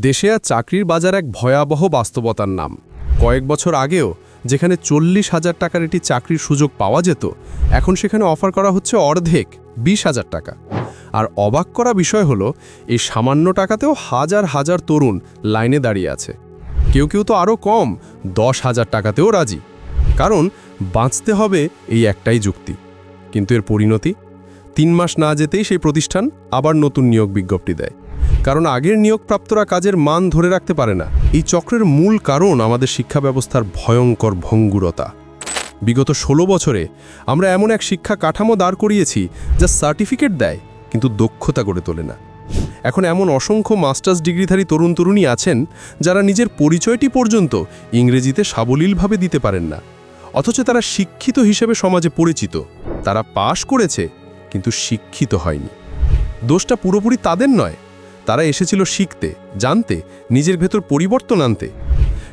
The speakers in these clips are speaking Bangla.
দেশে আর চাকরির বাজার এক ভয়াবহ বাস্তবতার নাম। কয়েক বছর আগেও যেখানে চল্লিশ হাজার টাকার একটি চাকরির সুযোগ পাওয়া যেত, এখন সেখানে অফার করা হচ্ছে অর্ধেক, বিশ হাজার টাকা। আর অবাক করা বিষয় হলো, এই সামান্য টাকাতেও হাজার হাজার তরুণ লাইনে দাঁড়িয়ে আছে। কেউ কেউ তো আরও কম, দশ হাজার টাকাতেও রাজি। কারণ বাঁচতে হবে এই একটাই যুক্তি। কিন্তু এর পরিণতি? তিন মাস না যেতেই সেই প্রতিষ্ঠান আবার নতুন নিয়োগ বিজ্ঞপ্তি দেয়। কারণ আগের নিয়োগপ্রাপ্তরা কাজের মান ধরে রাখতে পারে না। এই চক্রের মূল কারণ আমাদের শিক্ষা ব্যবস্থার ভয়ঙ্কর ভঙ্গুরতা। বিগত ১৬ বছরে আমরা এমন এক শিক্ষা কাঠামো দাঁড় করিয়েছি যা সার্টিফিকেট দেয়, কিন্তু দক্ষতা গড়ে তোলে না। এখন এমন অসংখ্য মাস্টার্স ডিগ্রিধারী তরুণ তরুণী আছেন, যারা নিজের পরিচয়টি পর্যন্ত ইংরেজিতে সাবলীলভাবে দিতে পারেন না। অথচ তারা শিক্ষিত হিসেবে সমাজে পরিচিত। তারা পাশ করেছে, কিন্তু শিক্ষিত হয়নি। দোষটা পুরোপুরি তাদের নয় তারা এসেছিল শিখতে, জানতে, নিজের ভেতর পরিবর্তন আনতে।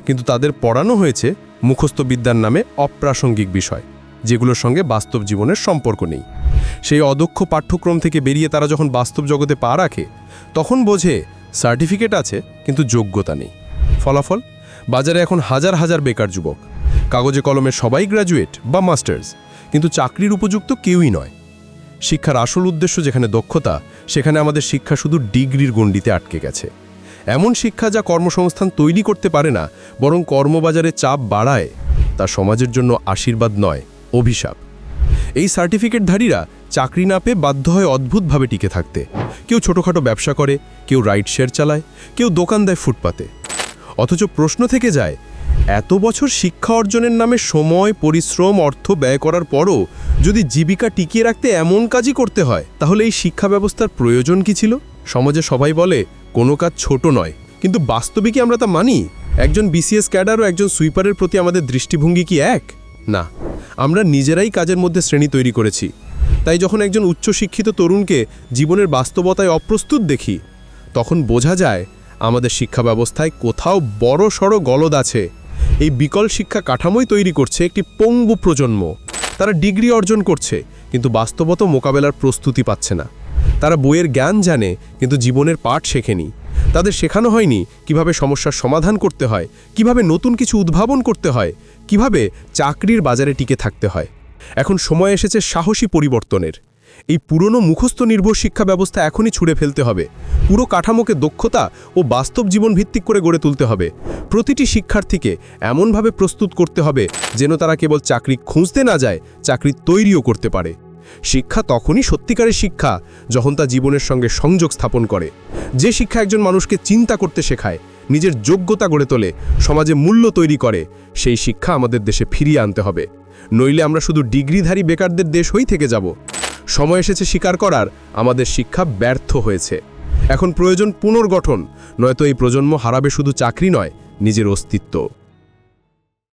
কিন্তু তাদের পড়ানো হয়েছে মুখস্থ বিদ্যার নামে অপ্রাসঙ্গিক বিষয়, যেগুলোর সঙ্গে বাস্তব জীবনের সম্পর্ক নেই। সেই অদক্ষ পাঠ্যক্রম থেকে বেরিয়ে তারা যখন বাস্তব জগতে পা রাখে, তখন বোঝে সার্টিফিকেট আছে, কিন্তু যোগ্যতা নেই। ফলাফল? বাজারে এখন হাজার হাজার বেকার যুবক। কাগজে কলমে সবাই গ্র্যাজুয়েট বা মাস্টার্স, কিন্তু চাকরির উপযুক্ত কেউই নয়। শিক্ষার আসল উদ্দেশ্য যেখানে দক্ষতা, সেখানে আমাদের শিক্ষা শুধু ডিগ্রির গণ্ডিতে আটকে গেছে। এমন শিক্ষা যা কর্মসংস্থান তৈরি করতে পারে না, বরং কর্মবাজারে চাপ বাড়ায়, তা সমাজের জন্য আশীর্বাদ নয়, অভিশাপ। এই সার্টিফিকেটধারীরা চাকরি না পেয়ে বাধ্য হয় অদ্ভুতভাবে টিকে থাকতে। কেউ ছোটোখাটো ব্যবসা করে, কেউ রাইড শেয়ার চালায়, কেউ দোকান দেয় ফুটপাতে। অথচ প্রশ্ন থেকে যায় এত বছর শিক্ষা অর্জনের নামে সময়, পরিশ্রম, অর্থ ব্যয় করার পরও যদি জীবিকা টিকিয়ে রাখতে এমন কাজই করতে হয়, তাহলে এই শিক্ষা ব্যবস্থার প্রয়োজন কি ছিল? সমাজে সবাই বলে, কোনো কাজ ছোট নয়। কিন্তু বাস্তবে কি আমরা তা মানি? একজন বিসিএস ক্যাডার ও একজন সুইপারের প্রতি আমাদের দৃষ্টিভঙ্গি কি এক? না। আমরা নিজেরাই কাজের মধ্যে শ্রেণি তৈরি করেছি। তাই যখন একজন উচ্চশিক্ষিত তরুণকে জীবনের বাস্তবতায় অপ্রস্তুত দেখি, তখন বোঝা যায়, আমাদের শিক্ষা ব্যবস্থায় কোথাও বড় সড়ো গলদ আছে। এই বিকল শিক্ষা কাঠামোই তৈরি করছে একটি পঙ্গু প্রজন্ম। তারা ডিগ্রি অর্জন করছে, কিন্তু বাস্তবত মোকাবেলার প্রস্তুতি পাচ্ছে না। তারা বইয়ের জ্ঞান জানে, কিন্তু জীবনের পাঠ শেখেনি। তাদের শেখানো হয়নি কীভাবে সমস্যার সমাধান করতে হয়, কীভাবে নতুন কিছু উদ্ভাবন করতে হয়, কীভাবে চাকরির বাজারে টিকে থাকতে হয়। এখন সময় এসেছে সাহসী পরিবর্তনের। এই পুরনো মুখস্থ নির্ভর শিক্ষা ব্যবস্থা এখনই ছুঁড়ে ফেলতে হবে। পুরো কাঠামোকে দক্ষতা ও বাস্তব জীবন ভিত্তিক করে গড়ে তুলতে হবে। প্রতিটি শিক্ষার্থীকে এমনভাবে প্রস্তুত করতে হবে যেন তারা কেবল চাকরি খুঁজতে না যায়, চাকরি তৈরিও করতে পারে। শিক্ষা তখনই সত্যিকারের শিক্ষা যখন তা জীবনের সঙ্গে সংযোগ স্থাপন করে। যে শিক্ষা একজন মানুষকে চিন্তা করতে শেখায়, নিজের যোগ্যতা গড়ে তোলে, সমাজে মূল্য তৈরি করে, সেই শিক্ষা আমাদের দেশে ফিরিয়ে আনতে হবে। নইলে আমরা শুধু ডিগ্রিধারী বেকারদের দেশ হয়েই থেকে যাব। সময় এসেছে স্বীকার করার, আমাদের শিক্ষা ব্যর্থ হয়েছে। এখন প্রয়োজন পুনর্গঠন, নয়তো এই প্রজন্ম হারাবে শুধু চাকরি নয়, নিজের অস্তিত্ব।